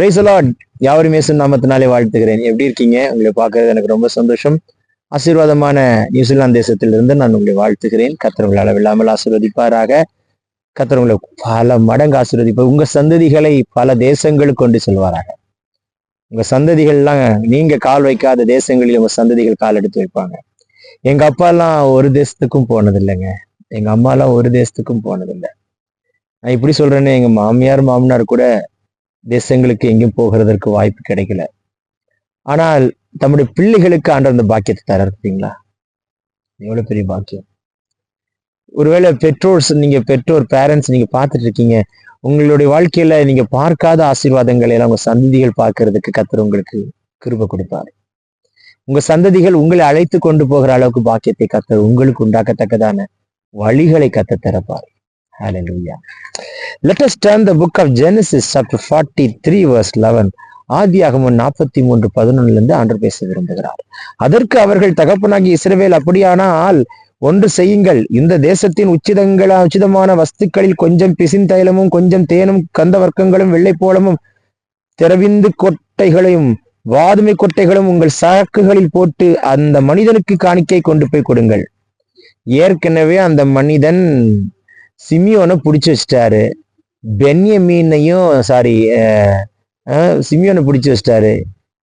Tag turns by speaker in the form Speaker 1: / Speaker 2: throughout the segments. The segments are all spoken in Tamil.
Speaker 1: பிரைசலாட் யாவரும் இயேசு நாமத்தினாலே வாழ்த்துகிறேன். எப்படி இருக்கீங்க? உங்களை பார்க்கறது எனக்கு ரொம்ப சந்தோஷம். ஆசீர்வாதமான நியூசிலாந்து தேசத்திலிருந்து நான் உங்களை வாழ்த்துகிறேன். கத்தர் உங்களை அளவில்லாமல் ஆசீர்வதிப்பாராக. கத்தர் உங்களை பல மடங்கு ஆசீர்வதிப்பார். உங்க சந்ததிகளை பல தேசங்களுக்கு கொண்டு செல்வாராக. உங்க சந்ததிகள்லாம் நீங்க கால் வைக்காத தேசங்களில் உங்க சந்ததிகள் கால் எடுத்து வைப்பாங்க. எங்க அப்பா எல்லாம் ஒரு தேசத்துக்கும் போனது இல்லைங்க எங்க அம்மா எல்லாம் ஒரு தேசத்துக்கும் போனதில்லை. நான் இப்படி சொல்றேன்னு எங்க மாமியார் மாமனார் கூட தேசங்களுக்கு எங்கேயும் போகிறதற்கு வாய்ப்பு கிடைக்கல. ஆனால் தம்முடைய பிள்ளைகளுக்கு ஆண்ட அந்த பாக்கியத்தை தர இருப்பீங்களா எவ்வளவு பெரிய பாக்கியம். ஒருவேளை பெற்றோர்ஸ் நீங்க பெற்றோர் பேரண்ட்ஸ் நீங்க பார்த்துட்டு இருக்கீங்க. உங்களுடைய வாழ்க்கையில நீங்க பார்க்காத ஆசீர்வாதங்களை எல்லாம் உங்க சந்ததிகள் பார்க்கறதுக்கு கத்தர் உங்களுக்கு கிருப கொடுப்பார். உங்க சந்ததிகள் உங்களை அழைத்து கொண்டு போகிற அளவுக்கு பாக்கியத்தை கத்தர் உங்களுக்கு உண்டாக்கத்தக்கதான வழிகளை கத்த திறப்பார் let Let us turn the book of Genesis chapter 43 verse 11. ஆதியாகமம் நாற்பத்தி மூன்று பதினொன்னுலேருந்து ஆண்டு பேச விரும்புகிறார். அதற்கு அவர்கள் தகப்பனாகி இஸ்ரவேல் அப்படியானால் ஒன்று செய்யுங்கள். இந்த தேசத்தின் உச்சிதங்கள உச்சிதமான வஸ்துக்களில் கொஞ்சம் பிசின் தைலமும் கொஞ்சம் தேனும் கந்த வர்க்கங்களும் வெள்ளைப்போளமும் திரவிந்து கொட்டைகளையும் வாதுமை கொட்டைகளும் உங்கள் சாக்குகளில் போட்டு அந்த மனிதனுக்கு காணிக்கை கொண்டு போய் கொடுங்கள். ஏற்கனவே அந்த மனிதன் சிமியோனை பிடிச்சி வச்சிட்டாரு. பென்யமீனையும் சாரி சிமியோனை பிடிச்சி வச்சிட்டாரு.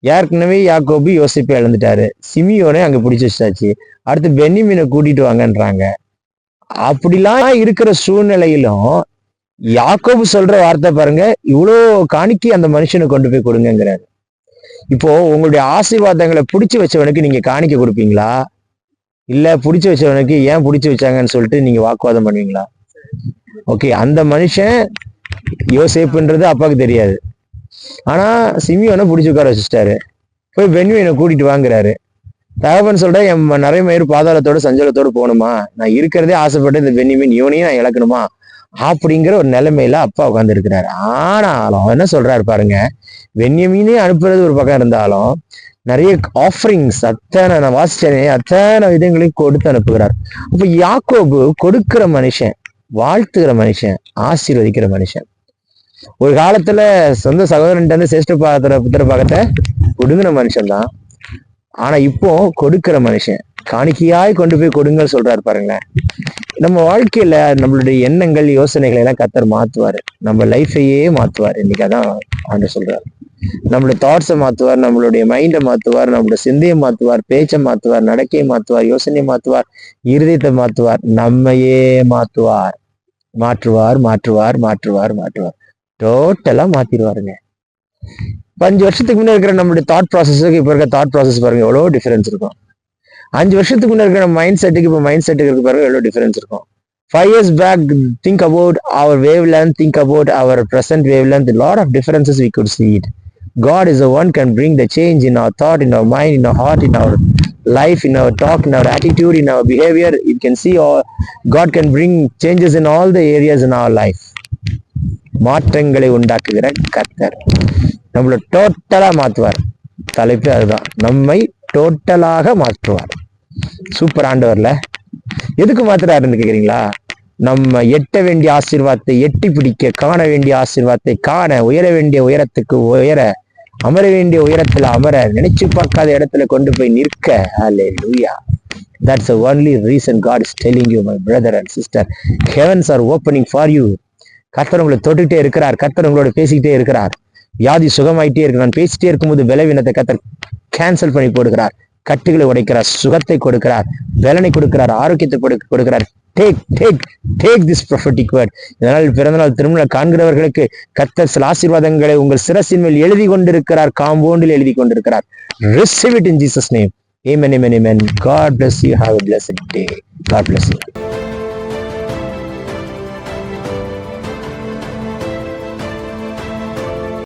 Speaker 1: ஏற்கனவே யாக்கோபு யோசிப்பை இழந்துட்டாரு. சிமியோனை அங்கே பிடிச்சி வச்சிட்டாச்சு. அடுத்து பென்யமீனை கூட்டிட்டு வாங்கன்றாங்க. அப்படிலாம் இருக்கிற சூழ்நிலையிலும் யாக்கோபு சொல்ற வார்த்தை பாருங்க இவ்வளோ காணிக்கை அந்த மனுஷனை கொண்டு போய் கொடுங்கங்கிறாரு. இப்போ உங்களுடைய ஆசீர்வாதங்களை பிடிச்சி வச்சவனுக்கு நீங்க காணிக்க கொடுப்பீங்களா? இல்ல பிடிச்சி வச்சவனுக்கு ஏன் பிடிச்சி வச்சாங்கன்னு சொல்லிட்டு நீங்க வாக்குவாதம் பண்ணுவீங்களா? ஓகே அந்த மனுஷன் யோசேப்புன்றது அப்பாவுக்கு தெரியாது. ஆனா சிமியோனை பிடிச்சி உட்கார வச்சுட்டாரு. போய் பென்வியனை கூட்டிட்டு வாங்குறாரு. தகவன் சொல்ற என் நிறைய மயிர் பாதாளத்தோட சஞ்சலத்தோடு போகணுமா? நான் இருக்கிறதே ஆசைப்பட்டு இந்த பென்னிமீன் இவனையும் நான் இழக்கணுமா? அப்படிங்கிற ஒரு நிலைமையில அப்பா உட்கார்ந்து இருக்கிறாரு ஆனாலும் என்ன சொல்றாரு பாருங்க வெண்ணியமீனே அனுப்புறது ஒரு பக்கம் இருந்தாலும் நிறைய ஆஃபரிங்ஸ் அத்தனை நான் வாசிச்சேனே அத்தனை விதங்களையும் கொடுத்து அனுப்புகிறார். அப்ப யாக்கோபு கொடுக்கிற மனுஷன் வாழ்த்துகிற மனுஷன் ஆசீர்வதிக்கிற மனுஷன். ஒரு காலத்துல சொந்த சகோதரன்ட்ட இருந்து சிரேஷ்ட பாகத்துல புத்திர பாகத்தை கொடுங்கிற மனுஷன் தான். ஆனா இப்போ கொடுக்கிற மனுஷன். காணிக்கையாய் கொண்டு போய் கொடுங்கன்னு சொல்றாரு பாருங்களேன். நம்ம வாழ்க்கையில நம்மளுடைய எண்ணங்கள் யோசனைகளை எல்லாம் கத்தர் மாத்துவாரு. நம்ம லைஃபையே மாத்துவாரு. இன்னைக்கு அதான் ஆண்டு சொல்றாரு. நம்மளுடைய தாட்ஸை மாத்துவார் நம்மளுடைய மைண்டை மாத்துவார் நம்மளுடைய சிந்தையை மாத்துவார் பேச்சை மாத்துவார் நடக்கையை மாத்துவார் யோசனையை மாத்துவார் இருதயத்தை மாத்துவார் நம்மையே மாற்றுவார் மாற்றுவார் மாற்றுவார் மாற்றுவார். மாற்றுவார் டோட்டலா மாத்திடுவாருங்க. அஞ்சு வருஷத்துக்கு முன்ன இருக்கிற நம்மளுடைய தாட் ப்ராசஸுக்கு இப்போ இருக்கிற தாட் ப்ராசஸ் பாருங்க எவ்வளோ டிஃபரன்ஸ் இருக்கும். அஞ்சு வருஷத்துக்கு முன்ன இருக்கிற மைண்ட் செட்டுக்கு இப்போ மைண்ட் செட்டுக்கு இருக்கு பாருங்க எவ்வளோ டிஃபரன்ஸ் இருக்கும். Five years back think about our wave length think about our present wave length lot of differences we could see it God is the one can bring the change in our thought, in our mind, in our heart, in our life, in our talk, in our attitude, in our behavior. You can see all God can bring changes in all the areas in our life. மாற்றங்களை உண்டாக்குகிற கர்த்தர் நம்மளை டோட்டலா மாற்றுவார் தலைப்பு அதுதான் நம்மை டோட்டலாக மாற்றுவார் சூப்பர் ஆண்டவர்ல எதுக்கு மாத்துறாருன்னு கேக்குறீங்களா நம்ம எட்ட வேண்டிய ஆசீர்வாதத்தை எட்டி பிடிக்க காண வேண்டிய ஆசீர்வாதத்தை காண உயர வேண்டிய உயரத்துக்கு உயர அமர வேண்டிய உயரத்துல அமர நினைச்சு பார்க்காத இடத்துல கொண்டு போய் நிற்க. Alleluia that's only reason God is telling you my brother and sister heavens are opening for you கர்த்தர் உங்களை தொட்டுகிட்டே இருக்கிறார். கர்த்தர் உங்களோட பேசிக்கிட்டே இருக்கிறார். வியாதி சுகமாயிட்டே இருக்கு. நான் பேசிட்டே இருக்கும்போது பலவீனத்தை கத்தர் கேன்சல் பண்ணி போடுகிறார். கட்டுகளை உடைக்கிறார். சுகத்தை கொடுக்கிறார். பலனை கொடுக்கிறார். ஆரோக்கியத்தை கொடுக்கிறார். Take take take this prophetic word இதனால் பிறந்தநாள் திருமண காண்கிறவர்களுக்கு கத்தர் சில ஆசீர்வாதங்களை உங்கள் சிரசின் மேல் எழுதி கொண்டிருக்கிறார் காம்பவுண்டில் எழுதி கொண்டிருக்கிறார். Receive it in Jesus name amen amen amen God bless you have bless day God bless you.